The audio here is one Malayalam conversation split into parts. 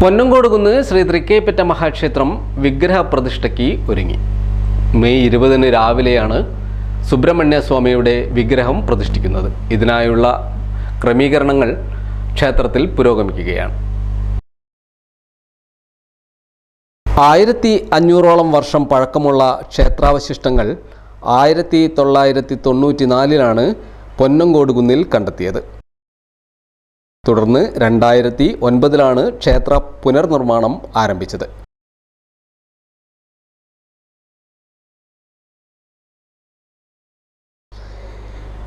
പൊന്നങ്കോട് കുന്ന് ശ്രീ തൃക്കേപ്പറ്റ മഹാക്ഷേത്രം വിഗ്രഹ പ്രതിഷ്ഠയ്ക്ക് ഒരുങ്ങി. മെയ് ഇരുപതിന് രാവിലെയാണ് സുബ്രഹ്മണ്യ സ്വാമിയുടെ വിഗ്രഹം പ്രതിഷ്ഠിക്കുന്നത്. ഇതിനായുള്ള ക്രമീകരണങ്ങൾ ക്ഷേത്രത്തിൽ പുരോഗമിക്കുകയാണ്. ആയിരത്തി അഞ്ഞൂറോളം വർഷം പഴക്കമുള്ള ക്ഷേത്രാവശിഷ്ടങ്ങൾ ആയിരത്തി തൊള്ളായിരത്തി തൊണ്ണൂറ്റി നാലിലാണ് പൊന്നങ്കോട് കുന്നിൽ കണ്ടെത്തിയത്. തുടർന്ന് രണ്ടായിരത്തി ഒൻപതിലാണ് ക്ഷേത്ര പുനർനിർമ്മാണം ആരംഭിച്ചത്.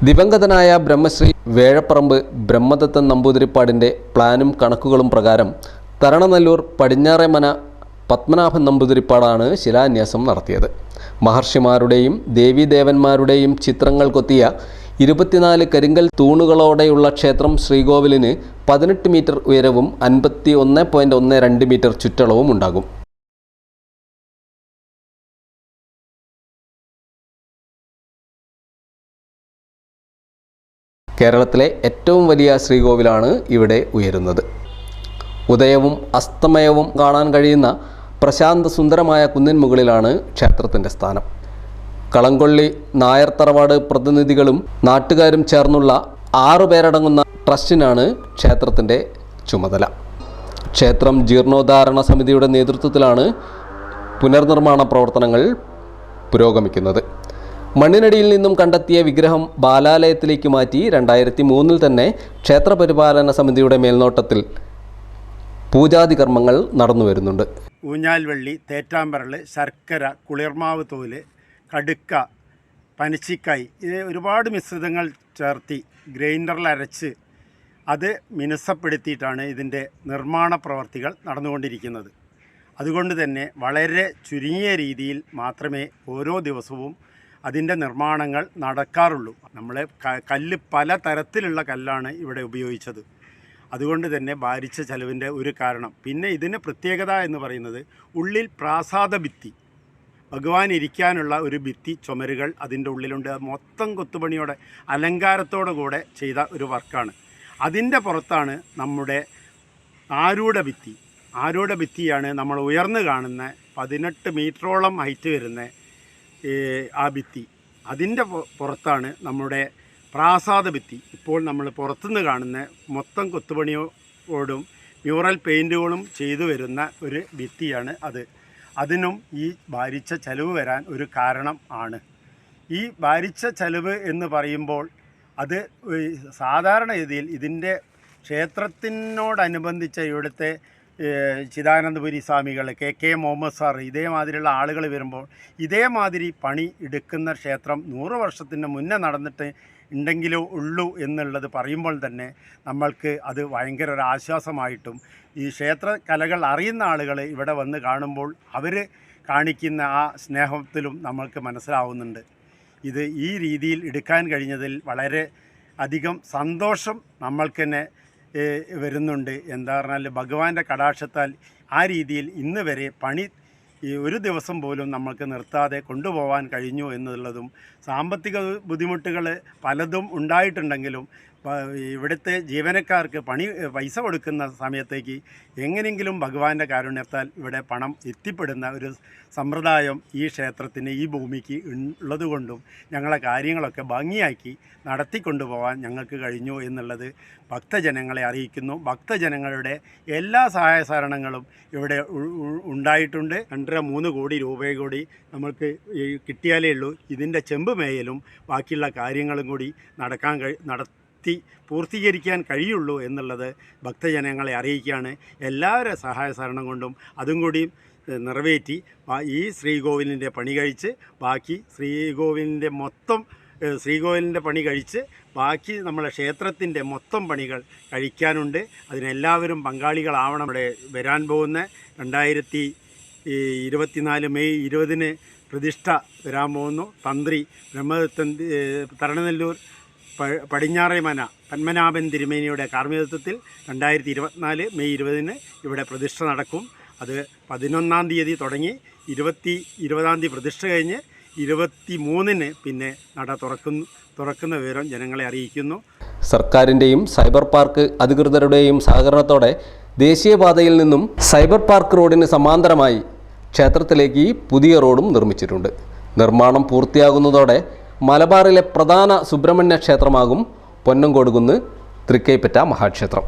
ദിവംഗതനായ ബ്രഹ്മശ്രീ വേഴപ്പറമ്പ് ബ്രഹ്മദത്തൻ നമ്പൂതിരിപ്പാടിന്റെ പ്ലാനും കണക്കുകളും പ്രകാരം തരണനല്ലൂർ പടിഞ്ഞാറേമന പത്മനാഭൻ നമ്പൂതിരിപ്പാടാണ് ശിലാന്യാസം നടത്തിയത്. മഹർഷിമാരുടെയും ദേവീദേവന്മാരുടെയും ചിത്രങ്ങൾ കൊത്തിയ ഇരുപത്തിനാല് കരിങ്കൽ തൂണുകളോടെയുള്ള ക്ഷേത്രം ശ്രീകോവിലിന് പതിനെട്ട് മീറ്റർ ഉയരവും അൻപത്തി ഒന്ന് പോയിന്റ് ഒന്ന് രണ്ട് മീറ്റർ ചുറ്റളവും ഉണ്ടാകും. കേരളത്തിലെ ഏറ്റവും വലിയ ശ്രീകോവിലാണ് ഇവിടെ ഉയരുന്നത്. ഉദയവും അസ്തമയവും കാണാൻ കഴിയുന്ന പ്രശാന്ത സുന്ദരമായ കുന്നിൻ മുകളിലാണ് ക്ഷേത്രത്തിന്റെ സ്ഥാനം. കളങ്കൊള്ളി നായർ തറവാട് പ്രതിനിധികളും നാട്ടുകാരും ചേർന്നുള്ള ആറു പേരടങ്ങുന്ന ട്രസ്റ്റിനാണ് ക്ഷേത്രത്തിന്റെ ചുമതല. ക്ഷേത്രം ജീർണോദ്ധാരണ സമിതിയുടെ നേതൃത്വത്തിലാണ് പുനർനിർമ്മാണ പ്രവർത്തനങ്ങൾ പുരോഗമിക്കുന്നത്. മണ്ണിനടിയിൽ നിന്നും കണ്ടെത്തിയ വിഗ്രഹം ബാലാലയത്തിലേക്ക് മാറ്റി രണ്ടായിരത്തി മൂന്നിൽ തന്നെ ക്ഷേത്രപരിപാലന സമിതിയുടെ മേൽനോട്ടത്തിൽ പൂജാതി കർമ്മങ്ങൾ നടന്നു വരുന്നുണ്ട് ഊഞ്ഞാൽവള്ളി തേറ്റാമ്പറൾ ശർക്കര കുളിർമാവ് തോൽ കടുക്ക പനച്ചിക്കായ് ഇത് ഒരുപാട് മിശ്രിതങ്ങൾ ചേർത്തി ഗ്രൈൻഡറിൽ അരച്ച് അത് മിനുസപ്പെടുത്തിയിട്ടാണ് ഇതിന്റെ നിർമ്മാണ പ്രവർത്തികൾ നടന്നുകൊണ്ടിരിക്കുന്നത്. അതുകൊണ്ട് തന്നെ വളരെ ചുരുങ്ങിയ രീതിയിൽ മാത്രമേ ഓരോ ദിവസവും അതിന്റെ നിർമ്മാണങ്ങൾ നടക്കാറുള്ളൂ. നമ്മൾ കല്ല് പല തരത്തിലുള്ള കല്ലാണ് ഇവിടെ ഉപയോഗിച്ചത്. അതുകൊണ്ട് തന്നെ ഭാരിച്ച ചെലവിന്റെ ഒരു കാരണം. പിന്നെ ഇതിന് പ്രത്യേകത എന്ന് പറയുന്നത് ഉള്ളിൽ പ്രാസാദ ഭിത്തി ഭഗവാൻ ഇരിക്കാനുള്ള ഒരു ഭിത്തി ചുമരുകൾ അതിന്റെ ഉള്ളിലുണ്ട്. മൊത്തം കൊത്തുപണിയോടെ അലങ്കാരത്തോടു കൂടെ ചെയ്ത ഒരു വർക്കാണ്. അതിന്റെ പുറത്താണ് നമ്മുടെ ആരൂഢ ഭിത്തി. ആരൂഢ ഭിത്തിയാണ് നമ്മൾ ഉയർന്നു കാണുന്ന പതിനെട്ട് മീറ്ററോളം ഹൈറ്റ് വരുന്ന ആ ഭിത്തി. അതിന്റെ പുറത്താണ് നമ്മുടെ പ്രാസാദ ഭിത്തി. ഇപ്പോൾ നമ്മൾ പുറത്തുനിന്ന് കാണുന്ന മൊത്തം കൊത്തുപണിയോടും മ്യൂറൽ പെയിന്റുകളും ചെയ്തു വരുന്ന ഒരു ഭിത്തിയാണ് അത്. അതിനും ഈ ഭാരിച്ച ചെലവ് വരാൻ ഒരു കാരണം ആണ്. ഈ ഭാരിച്ച ചെലവ് എന്ന് പറയുമ്പോൾ അത് സാധാരണഗതിയിൽ ഇതിന്റെ ക്ഷേത്രത്തിനോടനുബന്ധിച്ച ഇവിടുത്തെ ചിദാനന്ദപുരി സ്വാമികൾ കെ കെ മുഹമ്മദ് സാർ ഇതേമാതിരിയുള്ള ആളുകൾ വരുമ്പോൾ ഇതേമാതിരി പണി എടുക്കുന്ന ക്ഷേത്രം നൂറ് വർഷത്തിന് മുന്നേ നടന്നിട്ട് ഉണ്ടെങ്കിലോ ഉള്ളൂ എന്നുള്ളത് പറയുമ്പോൾ തന്നെ നമ്മൾക്ക് അത് ഭയങ്കര ഒരു ആശ്വാസമായിട്ടും ഈ ക്ഷേത്ര കലകൾ അറിയുന്ന ആളുകൾ ഇവിടെ വന്ന് കാണുമ്പോൾ അവർ കാണിക്കുന്ന ആ സ്നേഹത്തിലും നമ്മൾക്ക് മനസ്സിലാവുന്നുണ്ട്. ഇത് ഈ രീതിയിൽ എടുക്കാൻ കഴിഞ്ഞതിൽ വളരെ അധികം സന്തോഷം നമ്മൾക്ക് തന്നെ വരുന്നുണ്ട്. എന്താ പറഞ്ഞാൽ ഭഗവാന്റെ കടാക്ഷത്താൽ ആ രീതിയിൽ ഇന്ന് വരെ പണി ഈ ഒരു ദിവസം പോലും നമ്മൾക്ക് നിർത്താതെ കൊണ്ടുപോകാൻ കഴിഞ്ഞു എന്നുള്ളതും സാമ്പത്തിക ബുദ്ധിമുട്ടുകൾ പലതും ഉണ്ടായിട്ടുണ്ടെങ്കിലും ഇവിടുത്തെ ജീവനക്കാർക്ക് പണി പൈസ കൊടുക്കുന്ന സമയത്തേക്ക് എങ്ങനെയെങ്കിലും ഭഗവാന്റെ കാരുണ്യത്താൽ ഇവിടെ പണം എത്തിപ്പെടുന്ന ഒരു സമ്പ്രദായം ഈ ക്ഷേത്രത്തിന് ഈ ഭൂമിക്ക് ഉള്ളതുകൊണ്ടും ഞങ്ങളെ കാര്യങ്ങളൊക്കെ ഭംഗിയാക്കി നടത്തിക്കൊണ്ടുപോകാൻ ഞങ്ങൾക്ക് കഴിഞ്ഞു എന്നുള്ളത് ഭക്തജനങ്ങളെ അറിയിക്കുന്നു. ഭക്തജനങ്ങളുടെ എല്ലാ സഹായ സഹകരണങ്ങളും ഇവിടെ ഉണ്ടായിട്ടുണ്ട്. രണ്ടര മൂന്ന് കോടി രൂപയും കൂടി നമ്മൾക്ക് കിട്ടിയാലേ ഉള്ളൂ. ഇതിന്റെ ചെമ്പ് മേയലും ബാക്കിയുള്ള കാര്യങ്ങളും കൂടി നടക്കാൻ കഴി നടത്തി പൂർത്തീകരിക്കാൻ കഴിയുള്ളൂ എന്നുള്ളത് ഭക്തജനങ്ങളെ അറിയിക്കുകയാണ്. എല്ലാവരുടെ സഹായ സഹകരണം കൊണ്ടും അതും കൂടി നിറവേറ്റി ഈ ശ്രീകോവിലിന്റെ പണി കഴിച്ച് ബാക്കി ശ്രീകോവിലിന്റെ മൊത്തം ശ്രീകോവിലിന്റെ പണി കഴിച്ച് ബാക്കി നമ്മളെ ക്ഷേത്രത്തിന്റെ മൊത്തം പണികൾ കഴിക്കാനുണ്ട്. അതിനെല്ലാവരും പങ്കാളികളാവണം ഇവിടെ വരാൻ പോകുന്ന രണ്ടായിരത്തി ഇരുപത്തിനാല് മെയ് ഇരുപതിന് പ്രതിഷ്ഠ വരാൻ പോകുന്നു. തന്ത്രി ബ്രഹ്മദത്തൻ തരണനെല്ലൂർ പടിഞ്ഞാറേമന പന്മനാഭൻ തിരുമേനിയുടെ കാർമ്മികത്വത്തിൽ രണ്ടായിരത്തി ഇരുപത്തിനാല് മെയ് ഇരുപതിന് ഇവിടെ പ്രതിഷ്ഠ നടക്കും. അത് പതിനൊന്നാം തീയതി തുടങ്ങി ഇരുപത്തി ഇരുപതാം തീയതി പ്രതിഷ്ഠ കഴിഞ്ഞ് ഇരുപത്തി മൂന്നിന് പിന്നെ നട തുറക്കുന്നു തുറക്കുന്ന വിവരം ജനങ്ങളെ അറിയിക്കുന്നു. സർക്കാരിന്റെയും സൈബർ പാർക്ക് അധികൃതരുടെയും സഹകരണത്തോടെ ദേശീയപാതയിൽ നിന്നും സൈബർ പാർക്ക് റോഡിന് സമാന്തരമായി ക്ഷേത്രത്തിലേക്ക് പുതിയ റോഡും നിർമ്മിച്ചിട്ടുണ്ട്. നിർമ്മാണം പൂർത്തിയാകുന്നതോടെ മലബാറിലെ പ്രധാന സുബ്രഹ്മണ്യ ക്ഷേത്രമാകും പൊന്നങ്കോടുകുന്ന് തൃക്കൈപ്പറ്റ മഹാക്ഷേത്രം.